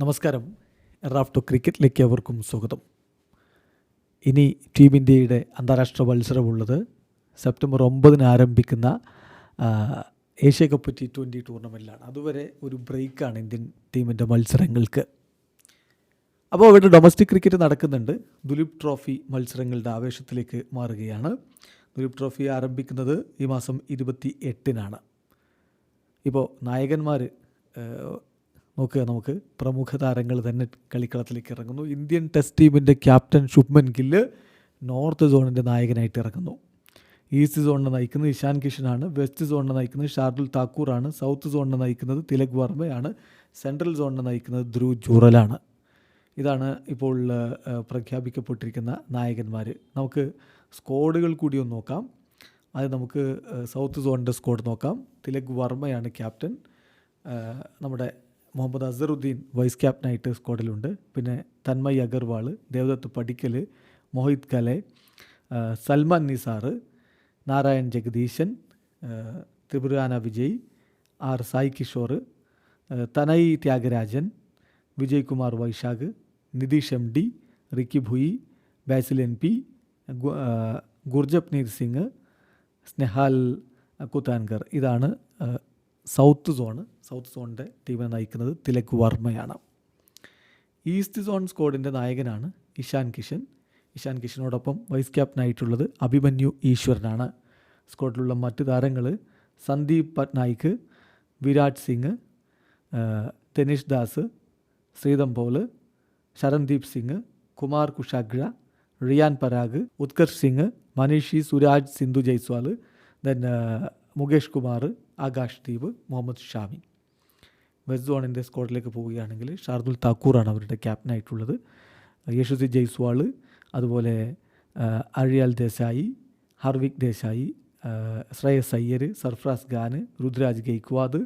നമസ്കാരം. റാഫ്റ്റോ ക്രിക്കറ്റിലേക്ക് അവർക്കും സ്വാഗതം. ഇനി ടീം ഇന്ത്യയുടെ അന്താരാഷ്ട്ര മത്സരമുള്ളത് സെപ്റ്റംബർ ഒമ്പതിന് ആരംഭിക്കുന്ന ഏഷ്യ കപ്പ് ടി ട്വന്റി ടൂർണമെന്റിലാണ് അതുവരെ ഒരു ബ്രേക്കാണ് ഇന്ത്യൻ ടീമിന്റെ മത്സരങ്ങൾക്ക്. അപ്പോൾ അവിടെ ഡൊമസ്റ്റിക് ക്രിക്കറ്റ് നടക്കുന്നുണ്ട്. ദുലീപ് ട്രോഫി മത്സരങ്ങളുടെ ആവേശത്തിലേക്ക് മാറുകയാണ്. ദുലീപ് ട്രോഫി ആരംഭിക്കുന്നത് ഈ മാസം ഇരുപത്തി എട്ടിനാണ് ഇപ്പോൾ നായകന്മാർ നോക്കുക നമുക്ക്. പ്രമുഖ താരങ്ങൾ തന്നെ കളിക്കളത്തിലേക്ക് ഇറങ്ങുന്നു. ഇന്ത്യൻ ടെസ്റ്റ് ടീമിന്റെ ക്യാപ്റ്റൻ ശുഭ്മൻ ഗില്ല് നോർത്ത് സോണിന്റെ നായകനായിട്ട് ഇറങ്ങുന്നു. ഈസ്റ്റ് സോണിനെ നയിക്കുന്നത് ഇഷാൻ കിഷനാണ്. വെസ്റ്റ് സോണിനെ നയിക്കുന്നത് ഷാർദുൽ താക്കൂറാണ്. സൗത്ത് സോണിനെ നയിക്കുന്നത് തിലക് വർമ്മയാണ്. സെൻട്രൽ സോണിനെ നയിക്കുന്നത് ധ്രുവ് ജൂറലാണ്. ഇതാണ് ഇപ്പോൾ പ്രഖ്യാപിക്കപ്പെട്ടിരിക്കുന്ന നായകന്മാർ നമുക്ക് സ്ക്വാഡുകൾ കൂടി ഒന്ന് നോക്കാം. അത് നമുക്ക് സൗത്ത് സോണിന്റെ സ്ക്വാഡ് നോക്കാം. തിലക് വർമ്മയാണ് ക്യാപ്റ്റൻ. നമ്മുടെ മുഹമ്മദ് അസറുദ്ദീൻ വൈസ് ക്യാപ്റ്റനായിട്ട് സ്ക്വാഡിലുണ്ട്. പിന്നെ Tanmay Agarwal Devdutt Padikkal Mohit Kale Salman Nizar Narayan Jagadeesan Tripurana Vijay R Sai Kishore Tanay Thyagarajan Vijay Kumar Vyshak Nitish M D Ricky Bhui Basil N P Gurjapneet Singh Snehal Kauthankar. ഇതാണ് south zone south സോണിന്റെ ടീമിനെ നയിക്കുന്നത് തിലക് വർമ്മയാണ്. East zone സ്ക്വാഡിന്റെ നായകനാണ് ഇഷാൻ കിഷൻ. ഇഷാൻ കിഷനോടൊപ്പം vice ക്യാപ്റ്റനായിട്ടുള്ളത് അഭിമന്യു ഈശ്വരനാണ്. സ്ക്വാഡിലുള്ള മറ്റ് താരങ്ങൾ സന്ദീപ് പട്നായിക്ക് വിരാട് സിംഗ് തെനിഷ് ദാസ് ശ്രീതം പോൾ ശരൺദീപ് സിംഗ് കുമാർ കുഷാഗ്ര റിയാൻ പരാഗ് ഉത്കർഷ് സിംഗ് മനീഷി സുരാജ് സിന്ധു ജയ്സ്വാൾ ദെൻ മുകേഷ് കുമാർ ആകാശ് ദീപ് മുഹമ്മദ് ഷാമി. വെസ്റ്റ് സോണിന്റെ സ്ക്വാഡിലേക്ക് പോവുകയാണെങ്കിൽ ഷാർദുൽ താക്കൂറാണ് അവരുടെ ക്യാപ്റ്റനായിട്ടുള്ളത് യശസ്വി ജയ്സ്വാൾ അതുപോലെ അഴിയാൽ ദേശായി ഹർവിക് ദേശായി ശ്രേയ ശ്രേയസ് അയ്യർ സർഫ്രാസ് ഖാൻ രുദ്രാജ് ഗെയ്ക്വാദ്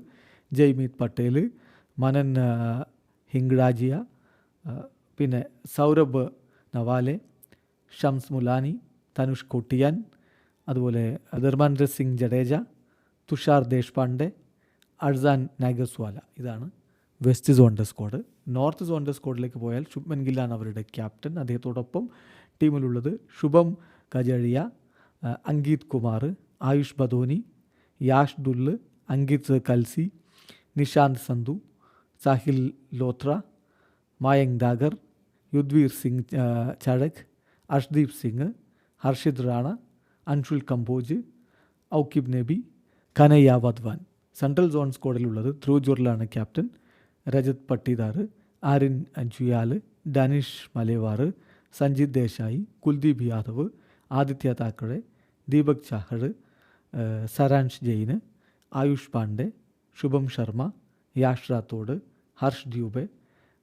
ജയ്മീത് പട്ടേൽ മനൻ ഹിംഗ്ഡാജിയ പിന്നെ സൗരഭ് നവാലെ ഷംസ് മുലാനി തനുഷ് കൊട്ടിയാൻ അതുപോലെ ധർമാൻഡർ സിംഗ് ജഡേജ തുഷാർ ദേശ്പാണ്ഡെ അർസാൻ നാഗസ്വാല. ഇതാണ് വെസ്റ്റ് സോണിന്റെ സ്ക്വാഡ്. നോർത്ത് സോണിന്റെ സ്ക്വാഡിലേക്ക് പോയാൽ ശുഭ്മൻ ഗില്ലാണ് അവരുടെ ക്യാപ്റ്റൻ. അദ്ദേഹത്തോടൊപ്പം ടീമിലുള്ളത് ശുഭം കജഴിയ അങ്കീത് കുമാർ ആയുഷ് ബദോനി യാഷ് ദുല്ല് അങ്കിത് കൽസി നിഷാന്ത് സന്ധു സാഹിൽ ലോത്ര മായങ് ദാഗർ യുദ്വീർ സിംഗ് ചടക് അർഷ്ദീപ് സിംഗ് ഹർഷിത് റാണ അൻഷുൽ കംബോജ് ഔക്കിബ് നബി കനയ്യ വധ്വാൻ സെൻട്രൽ സോൺ സ്ക്വാഡിലുള്ളത് ധ്രുവ് ജുറലാണ് ക്യാപ്റ്റൻ രജത് പട്ടിദാർ ആരിൻ ജുയാൽ ഡാനിഷ് മലേവാർ സഞ്ജിത് ദേശായി കുൽദീപ് യാദവ് ആദിത്യ താക്കറെ ദീപക് ചാഹർ സരാൻഷ് ജെയിന് ആയുഷ് പാണ്ഡെ ശുഭം ശർമ്മ യാഷ് റാത്തോഡ് ഹർഷ് ദ്യൂബെ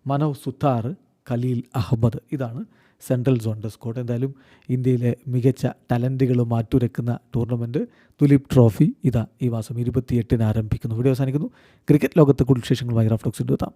മനവ് സുത്താർ ഖലീൽ അഹമ്മദ് ഇതാണ് സെൻട്രൽ സോണിന്റെ സ്കോഡ്. എന്തായാലും ഇന്ത്യയിലെ മികച്ച ടാലന്റുകൾ മാറ്റുരക്കുന്ന ടൂർണമെന്റ് തുലീപ് ട്രോഫി ഇതാ ഈ മാസം ഇരുപത്തിയെട്ടിന് ആരംഭിക്കുന്നു. വീഡിയോ അവസാനിക്കുന്നു. ക്രിക്കറ്റ് ലോകത്തെ കൂടുതൽ വിശേഷങ്ങളുമായി റാഫ്റ്റോക്സിന്റെ എത്താം